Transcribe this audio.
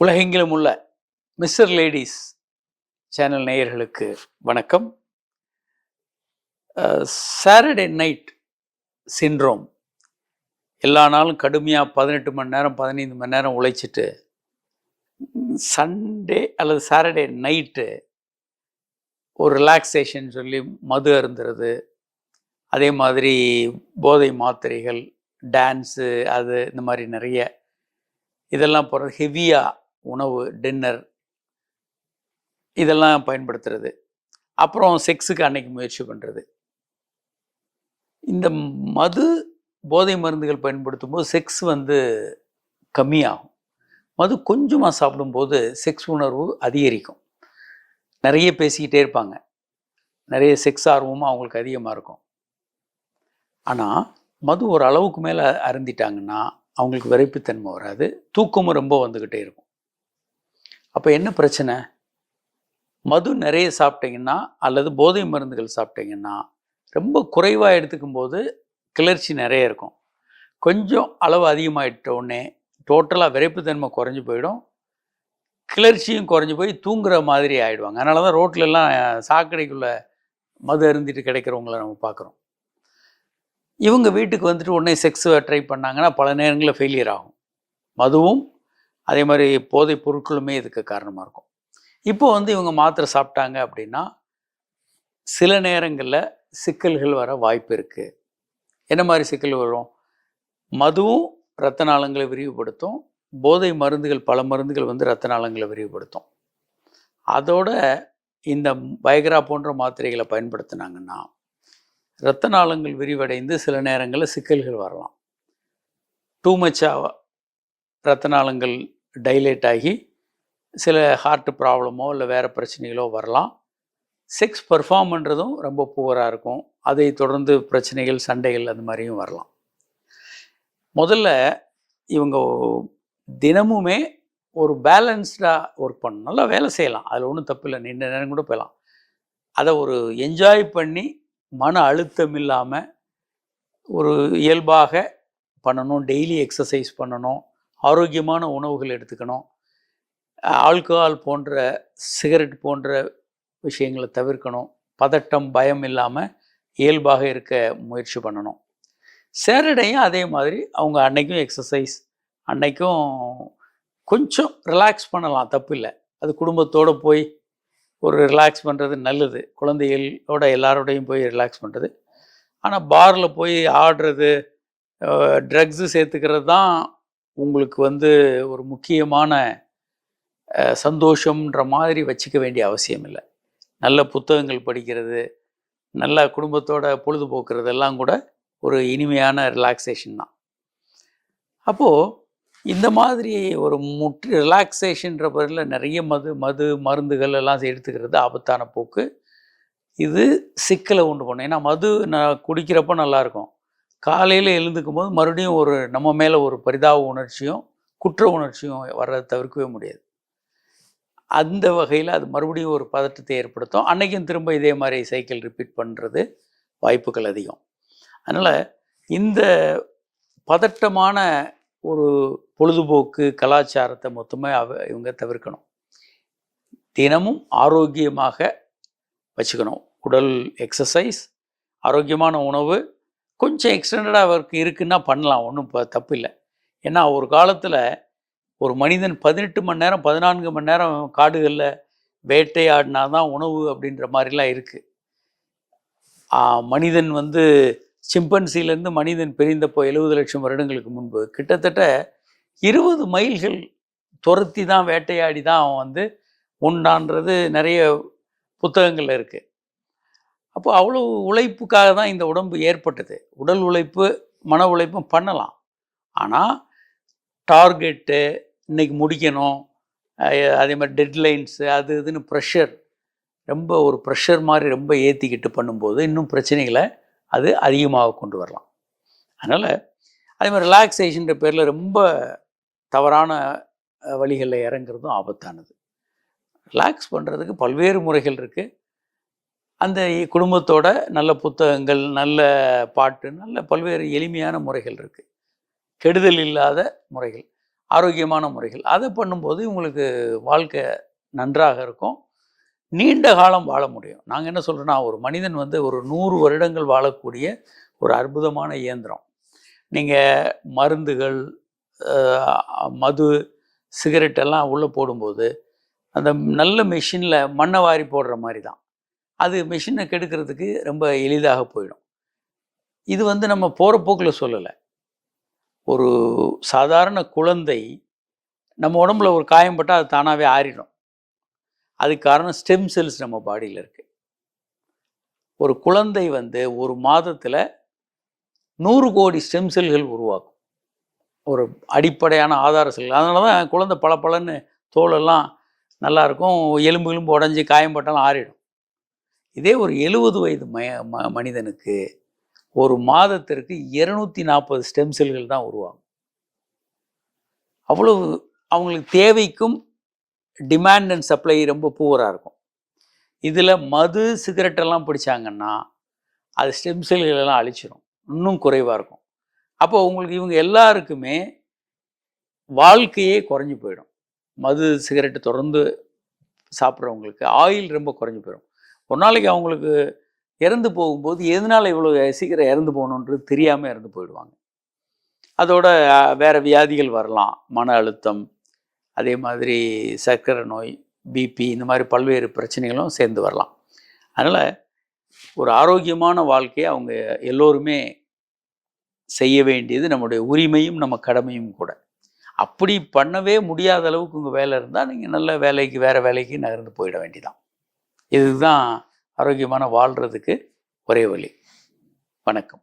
உலகெங்கிலும் உள்ள mister ladies channel நேயர்களுக்கு வணக்கம். சாட்டர்டே நைட் சின்ரோம் எல்லா நாளும் கடுமையாக பதினெட்டு மணி நேரம் பதினைந்து மணி நேரம் உழைச்சிட்டு சண்டே அல்லது சாட்டர்டே நைட்டு ஒரு ரிலாக்ஸேஷன் சொல்லி மது அருந்துறது. அதே மாதிரி போதை மாத்திரைகள் டான்ஸு அது இந்த மாதிரி நிறைய இதெல்லாம் போகிறது ஹெவியாக உணவு டின்னர் இதெல்லாம் பயன்படுத்துறது. அப்புறம் செக்ஸுக்கு அன்னைக்கு முயற்சி பண்ணுறது இந்த மது போதை மருந்துகள் பயன்படுத்தும் போது செக்ஸ் வந்து கம்மியாகும். மது கொஞ்சமாக சாப்பிடும்போது செக்ஸ் உணர்வு அதிகரிக்கும். நிறைய பேசிக்கிட்டே இருப்பாங்க. நிறைய செக்ஸ் ஆர்வமும் அவங்களுக்கு அதிகமாக இருக்கும். ஆனால் மது ஒரு அளவுக்கு மேலே அருந்திட்டாங்கன்னா அவங்களுக்கு விரைப்புத்தன்மை வராது. தூக்கமும் ரொம்ப வந்துக்கிட்டே இருக்கும். அப்போ என்ன பிரச்சனை? மது நிறைய சாப்பிட்டீங்கன்னா அல்லது போதை மருந்துகள் சாப்பிட்டீங்கன்னா ரொம்ப குறைவாக எடுத்துக்கும் போது கிளர்ச்சி நிறைய இருக்கும். கொஞ்சம் அளவு அதிகமாகிட்ட உடனே டோட்டலாக விரைப்புத்தன்மை குறைஞ்சி போயிடும். கிளர்ச்சியும் குறைஞ்சி போய் தூங்குற மாதிரி ஆகிடுவாங்க அதனால தான் ரோட்லெல்லாம் சாக்கடைக்குள்ளே மது அருந்திட்டு கிடைக்கிறவங்கள நம்ம பார்க்குறோம் இவங்க வீட்டுக்கு வந்துட்டு உடனே செக்ஸ் ட்ரை பண்ணாங்கன்னா பல நேரங்களில் ஃபெயிலியர் ஆகும். மதுவும் அதே மாதிரி போதைப் பொருட்களுமே இதுக்கு காரணமாக இருக்கும். இப்போ வந்து இவங்க மாத்திரை சாப்பிட்டாங்க அப்படின்னா சில நேரங்களில் சிக்கல்கள் வர வாய்ப்பு இருக்குது என்ன மாதிரி சிக்கல் வரும்? மதுவும் இரத்த நாளங்களை விரிவுபடுத்தும். போதை மருந்துகள் பல மருந்துகள் வந்து இரத்த நாளங்களை விரிவுபடுத்தும். அதோட இந்த பயக்ரா போன்ற மாத்திரைகளை பயன்படுத்தினாங்கன்னா இரத்த நாளங்கள் விரிவடைந்து சில நேரங்களில் சிக்கல்கள் வரலாம். டூ மச்சாக இரத்த நாளங்கள் டைலேட் ஆகி சில ஹார்ட் ப்ராப்ளமோ இல்லை வேறு பிரச்சனைகளோ வரலாம். செக்ஸ் பெர்ஃபார்ம் பண்ணுறதும் ரொம்ப புவராக இருக்கும். அதை தொடர்ந்து பிரச்சனைகள் சண்டைகள் அந்த மாதிரியும் வரலாம். முதல்ல இவங்க தினமுமே ஒரு பேலன்ஸ்டாக ஒர்க் பண்ணணும். நல்லா வேலை செய்யலாம். அதில் ஒன்றும் தப்பு இல்லை. நீண்ட நேரம் கூட போயலாம் அதை ஒரு என்ஜாய் பண்ணி மன அழுத்தம் இல்லாமல் ஒரு இயல்பாக பண்ணணும். டெய்லி எக்ஸசைஸ் பண்ணணும். ஆரோக்கியமான உணவுகள் எடுத்துக்கணும். ஆல்கஹால் போன்ற சிகரெட் போன்ற விஷயங்களை தவிர்க்கணும். பதட்டம் பயம் இல்லாமல் இயல்பாக இருக்க முயற்சி பண்ணணும். சேட்டர்டேயும் அதே மாதிரி அவங்க அன்னைக்கும் எக்ஸசைஸ் அன்னைக்கும் கொஞ்சம் ரிலாக்ஸ் பண்ணலாம் தப்பு இல்லை. அது குடும்பத்தோடு போய் ஒரு ரிலாக்ஸ் பண்ணுறது நல்லது. குழந்தைகளோட எல்லாரோடையும் போய் ரிலாக்ஸ் பண்ணுறது ஆனால் பாரில் போய் ஆடுறது ட்ரக்ஸு சேர்த்துக்கிறது தான் உங்களுக்கு வந்து ஒரு முக்கியமான சந்தோஷம்ன்ற மாதிரி வச்சுக்க வேண்டிய அவசியம் இல்லை. நல்ல புத்தகங்கள் படிக்கிறது நல்ல குடும்பத்தோட பொழுதுபோக்குறது எல்லாம் கூட ஒரு இனிமையான ரிலாக்ஸேஷன் தான். அப்போது இந்த மாதிரி ஒரு முற்று ரிலாக்ஸேஷன்ற பேரில் நிறைய மது மது மருந்துகள் எல்லாம் எடுத்துக்கிறது ஆபத்தான போக்கு. இது சிக்கலை உண்டு பண்ணும். ஏன்னா மது நான் குடிக்கிறப்ப நல்லாயிருக்கும் காலையில் எழுந்துக்கும் போது மறுபடியும் ஒரு நம்ம மேலே ஒரு பரிதாப உணர்ச்சியும் குற்ற உணர்ச்சியும் வர்றதை தவிர்க்கவே முடியாது. அந்த வகையில் அது மறுபடியும் ஒரு பதட்டத்தை ஏற்படுத்தும். அன்னைக்கும் திரும்ப இதே மாதிரி சைக்கிள் ரிப்பீட் பண்ணுறது வாய்ப்புகள் அதிகம். அதனால் இந்த பதட்டமான ஒரு பொழுதுபோக்கு கலாச்சாரத்தை மொத்தமே அவ இவங்க தவிர்க்கணும். தினமும் ஆரோக்கியமாக வச்சுக்கணும். உடல் எக்ஸசைஸ் ஆரோக்கியமான உணவு கொஞ்சம் எக்ஸ்டெண்டடாக ஒர்க் இருக்குன்னா பண்ணலாம் ஒன்றும் இப்போ தப்பு இல்லை ஏன்னா ஒரு காலத்தில் ஒரு மனிதன் பதினெட்டு மணி நேரம் பதினான்கு மணி நேரம் காடுகளில் வேட்டையாடினா தான் உணவு அப்படின்ற மாதிரிலாம் இருக்குது மனிதன் வந்து சிம்பன்சிலேருந்து மனிதன் பிரிந்தப்போ எழுபது லட்சம் வருடங்களுக்கு முன்பு கிட்டத்தட்ட இருபது மைல்கள் துரத்தி தான் வேட்டையாடி தான் அவன் வந்து உண்டான்றது நிறைய புத்தகங்கள் இருக்குது அப்போ அவ்வளோ உழைப்புக்காக தான் இந்த உடம்பு ஏற்பட்டது. உடல் உழைப்பு மன உழைப்பும் பண்ணலாம். ஆனால் டார்கெட்டு இன்றைக்கி முடிக்கணும் அதே மாதிரி டெட்லைன்ஸு அது இதுன்னு ப்ரெஷர் ரொம்ப ஒரு ப்ரெஷர் மாதிரி ரொம்ப ஏற்றிக்கிட்டு பண்ணும்போது இன்னும் பிரச்சனைகளை அது அதிகமாக கொண்டு வரலாம். அதனால் அதே மாதிரி ரிலாக்ஸேஷன்ற பேரில் ரொம்ப தவறான வழிகளில் இறங்குறதும் ஆபத்தானது. ரிலாக்ஸ் பண்ணுறதுக்கு பல்வேறு முறைகள் இருக்குது அந்த குடும்பத்தோட நல்ல புத்தகங்கள் நல்ல பாட்டு நல்ல பல்வேறு எளிமையான முறைகள் இருக்குது கெடுதல் இல்லாத முறைகள் ஆரோக்கியமான முறைகள். அதை பண்ணும்போது உங்களுக்கு வாழ்க்கை நன்றாக இருக்கும். நீண்ட காலம் வாழ முடியும். நாங்கள் என்ன சொல்கிறோன்னா ஒரு மனிதன் வந்து ஒரு நூறு வருடங்கள் வாழக்கூடிய ஒரு அற்புதமான இயந்திரம். நீங்கள் மருந்துகள் மது சிகரெட் எல்லாம் உள்ளே போடும்போது அந்த நல்ல மிஷினில் மண்ணை வாரி போடுற மாதிரி தான். அது மிஷினை கெடுக்கிறதுக்கு ரொம்ப எளிதாக போயிடும். இது வந்து நம்ம போகிற போக்கில் சொல்லலை. ஒரு சாதாரண குழந்தை நம்ம உடம்புல ஒரு காயம் பட்டால் அது தானாகவே ஆறிடும். அதுக்கு காரணம் ஸ்டெம் செல்ஸ் நம்ம பாடியில் இருக்குது ஒரு குழந்தை வந்து ஒரு மாதத்தில் நூறு கோடி ஸ்டெம் செல்கள் உருவாக்கும். ஒரு அடிப்படையான ஆதார செல்கள் அதனால தான் குழந்தை பளபளன்னு தோலெல்லாம் நல்லாயிருக்கும் எலும்பு எலும்பு உடஞ்சி காயம் பட்டாலும் ஆறிடும். இதே ஒரு எழுபது வயது ம ம- மனிதனுக்கு ஒரு மாதத்திற்கு இருநூத்தி நாற்பது ஸ்டெம் செல்கள் தான் உருவாகும். அவ்வளவு அவங்களுக்கு தேவைக்கும் டிமாண்ட் அண்ட் சப்ளை ரொம்ப பூவராக இருக்கும். இதில் மது சிகரெட்டெல்லாம் பிடிச்சாங்கன்னா அது ஸ்டெம் செல்களெல்லாம் அழிச்சிடும் அழிச்சிரும். இன்னும் குறைவாக இருக்கும். அப்போ உங்களுக்கு இவங்க எல்லாருக்குமே வாழ்க்கையே குறைஞ்சி போயிடும். மது சிகரெட்டு தொடர்ந்து சாப்பிட்றவங்களுக்கு ஆயில் ரொம்ப குறைஞ்சி போயிடும். ஒரு நாளைக்கு அவங்களுக்கு இறந்து போகும்போது எதனால் இவ்வளோ சீக்கிரம் இறந்து போகணுன்றது தெரியாமல் இறந்து போயிடுவாங்க. அதோட வேறு வியாதிகள் வரலாம். மன அழுத்தம் அதே மாதிரி சர்க்கரை நோய் பிபி இந்த மாதிரி பல்வேறு பிரச்சனைகளும் சேர்ந்து வரலாம். அதனால் ஒரு ஆரோக்கியமான வாழ்க்கையை அவங்க எல்லோருமே செய்ய வேண்டியது நம்முடைய உரிமையும் நம்ம கடமையும் கூட. அப்படி பண்ணவே முடியாத அளவுக்கு உங்கள் வேலை இருந்தால் நீங்கள் நல்ல வேலைக்கு வேறு வேலைக்கு நகர்ந்து போயிட வேண்டியதான் இதுதான் ஆரோக்கியமான வாழ்கிறதுக்கு ஒரே வழி. வணக்கம்.